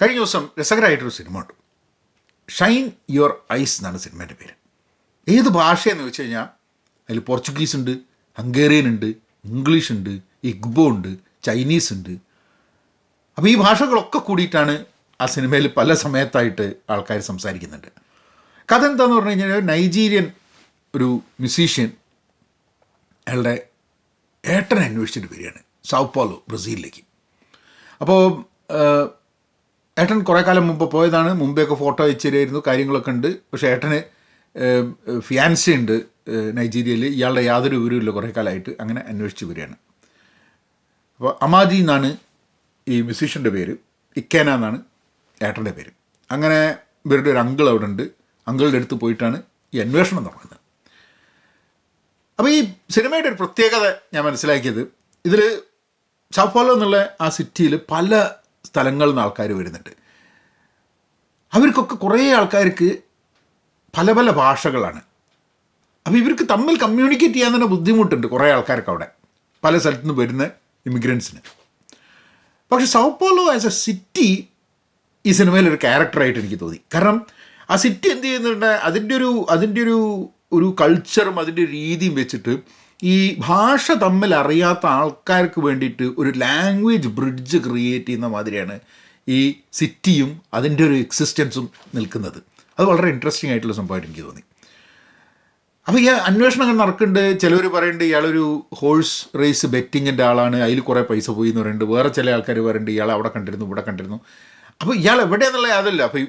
കഴിഞ്ഞ ദിവസം രസകരമായിട്ടൊരു സിനിമ ഉണ്ട് ഷൈൻ യുവർ ഐസ് എന്നാണ് സിനിമേന്റെ പേര്. ഏത് ഭാഷയെന്ന് വെച്ച് കഴിഞ്ഞാൽ അതിൽ പോർച്ചുഗീസ് ഉണ്ട് ഹംഗേറിയൻ ഉണ്ട് ഇംഗ്ലീഷ് ഉണ്ട് ഇഗ്ബോ ഉണ്ട് ചൈനീസ് ഉണ്ട്. അപ്പോൾ ഈ ഭാഷകളൊക്കെ കൂടിയിട്ടാണ് ആ സിനിമയിൽ പല സമയത്തായിട്ട് ആൾക്കാർ സംസാരിക്കുന്നുണ്ട്. കഥ എന്താന്ന് പറഞ്ഞു കഴിഞ്ഞാൽ നൈജീരിയൻ ഒരു മ്യൂസീഷ്യൻ അയാളുടെ ഏട്ടനെ അന്വേഷിച്ചിട്ട് വരികയാണ് സൗപ്പോലോ ബ്രസീലിലേക്ക് അപ്പോൾ ഏട്ടൻ കുറേ കാലം മുമ്പ് പോയതാണ്. മുമ്പെയൊക്കെ ഫോട്ടോ അയച്ചു തരുമായിരുന്നു കാര്യങ്ങളൊക്കെ ഉണ്ട്. പക്ഷേ ഏട്ടന് ഫിയാൻസി ഉണ്ട് നൈജീരിയയിൽ ഇയാളുടെ യാതൊരു വിവരമില്ല കുറേ കാലമായിട്ട്. അങ്ങനെ അന്വേഷിച്ച് വരികയാണ്. അപ്പോൾ അമാജി എന്നാണ് ഈ മ്യൂസീഷ്യന്റെ പേര്. ഇക്കേന എന്നാണ് ഏട്ടന്റെ പേര്. അങ്ങനെ ഇവരുടെ ഒരു അങ്കിൾ അവിടെ ഉണ്ട്. അങ്കിളുടെ അടുത്ത് പോയിട്ടാണ് ഈ അന്വേഷണം തുടങ്ങുന്നത് അപ്പോൾ ഈ സിനിമയുടെ ഒരു പ്രത്യേകത ഞാൻ മനസ്സിലാക്കിയത്. ഇതിൽ സാപ്പോലോ എന്നുള്ള ആ സിറ്റിയിൽ പല സ്ഥലങ്ങളിൽ നിന്ന് ആൾക്കാർ വരുന്നുണ്ട്. അവർക്കൊക്കെ കുറേ ആൾക്കാർക്ക് പല പല ഭാഷകളാണ്. അപ്പോൾ ഇവർക്ക് തമ്മിൽ കമ്മ്യൂണിക്കേറ്റ് ചെയ്യാൻ തന്നെ ബുദ്ധിമുട്ടുണ്ട് കുറേ ആൾക്കാർക്ക് അവിടെ. പല സ്ഥലത്തു നിന്ന് വരുന്ന ഇമിഗ്രൻസിന് പക്ഷെ സൗപ്പോലോ ആസ് എ സിറ്റി ഈ സിനിമയിൽ ഒരു ക്യാരക്ടറായിട്ട് എനിക്ക് തോന്നി. കാരണം ആ സിറ്റി എന്ത് ചെയ്യുന്നുണ്ട്? അതിന്റെ ഒരു അതിന്റെ ഒരു ഒരു കൾച്ചറും അതിന്റെ രീതിയും വെച്ചിട്ട് ഈ ഭാഷ തമ്മിൽ അറിയാത്ത ആൾക്കാർക്ക് വേണ്ടിയിട്ട് ഒരു ലാംഗ്വേജ് ബ്രിഡ്ജ് ക്രിയേറ്റ് ചെയ്യുന്ന മാതിരിയാണ് ഈ സിറ്റിയും അതിന്റെ ഒരു എക്സിസ്റ്റൻസും നിൽക്കുന്നത്. അത് വളരെ ഇൻട്രസ്റ്റിംഗ് ആയിട്ടുള്ള സംഭവമായിട്ട് എനിക്ക് തോന്നി. അപ്പോൾ ഈ അന്വേഷണങ്ങൾ നടക്കുന്നുണ്ട്. ചിലവർ പറയുന്നുണ്ട് ഇയാളൊരു ഹോഴ്സ് റേസ് ബെറ്റിങ്ങിന്റെ ആളാണ്. അതിൽ കുറേ പൈസ പോയി എന്ന് പറയുന്നുണ്ട്. വേറെ ചില ആൾക്കാർ പറയുന്നുണ്ട് ഇയാൾ അവിടെ കണ്ടിരുന്നു ഇവിടെ കണ്ടിരുന്നു. അപ്പോൾ ഇയാൾ എവിടെയെന്നുള്ള യാതല്ല അപ്പോൾ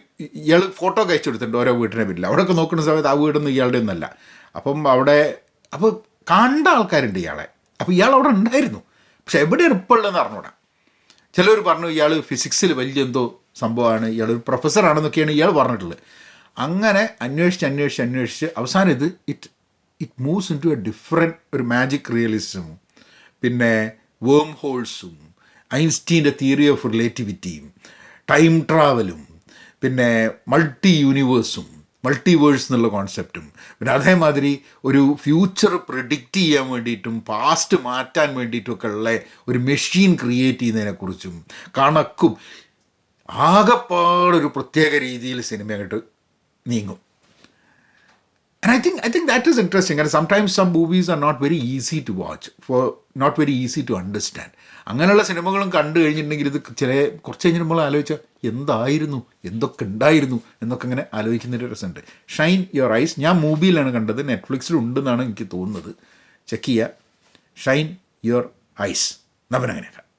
ഇയാൾ ഫോട്ടോ ഒക്കെ അയച്ചു കൊടുത്തിട്ടുണ്ട് ഓരോ വീട്ടിനെ വീട്ടിൽ അവിടെയൊക്കെ നോക്കുന്ന സമയത്ത് ആ വീടൊന്നും ഇയാളുടെ ഒന്നല്ല അപ്പം അവിടെ അപ്പോൾ കണ്ട ആൾക്കാരുണ്ട് ഇയാളെ. അപ്പോൾ ഇയാൾ അവിടെ ഉണ്ടായിരുന്നു. പക്ഷെ എവിടെയാണ് ഇപ്പോൾ ഉള്ളതെന്ന് അറിഞ്ഞൂടാ. ചിലർ പറഞ്ഞു ഇയാൾ ഫിസിക്സിൽ വലിയ എന്തോ സംഭവമാണ്. ഇയാൾ ഒരു പ്രൊഫസറാണെന്നൊക്കെയാണ് ഇയാൾ പറഞ്ഞിട്ടുള്ളത്. അങ്ങനെ അന്വേഷിച്ച് അന്വേഷിച്ച് അന്വേഷിച്ച് അവസാനം ഇത് it it moves into a different ഒരു മാജിക് റിയലിസം പിന്നെ വേം ഹോൾസും ഐൻസ്റ്റീന്റെ തിയറി ഓഫ് റിലേറ്റിവിറ്റിയും ടൈം ട്രാവലും പിന്നെ മൾട്ടി യൂണിവേഴ്സും മൾട്ടിവേഴ്സ് എന്നുള്ള കോൺസെപ്റ്റും പിന്നെ അതേമാതിരി ഒരു ഫ്യൂച്ചർ പ്രിഡിക്റ്റ് ചെയ്യാൻ വേണ്ടിയിട്ടും പാസ്റ്റ് മാറ്റാൻ വേണ്ടിയിട്ടുമൊക്കെ ഉള്ള ഒരു മെഷീൻ ക്രിയേറ്റ് ചെയ്യുന്നതിനെക്കുറിച്ചും കണക്കും ആകെപ്പാടൊരു പ്രത്യേക രീതിയിൽ സിനിമ കേട്ട് നീങ്ങും. Think I think that is interesting. And sometimes some movies are not very easy to watch, for not very easy to understand. അങ്ങനെയുള്ള സിനിമകളും കണ്ടു കഴിഞ്ഞിട്ടുണ്ടെങ്കിൽ ഇത് ചില കുറച്ച് കഴിഞ്ഞ് നമ്മൾ ആലോചിച്ചാൽ എന്തായിരുന്നു? എന്തൊക്കെ ഉണ്ടായിരുന്നു? എന്നൊക്കെ ഇങ്ങനെ ആലോചിക്കുന്നൊരു രസമുണ്ട്. ഷൈൻ യുവർ ഐസ് ഞാൻ മൂവിയിലാണ് കണ്ടത്. നെറ്റ്ഫ്ലിക്സിൽ ഉണ്ടെന്നാണ് എനിക്ക് തോന്നുന്നത്. ചെക്ക് ചെയ്യുക ഷൈൻ യുവർ ഐസ് നവനങ്ങനെ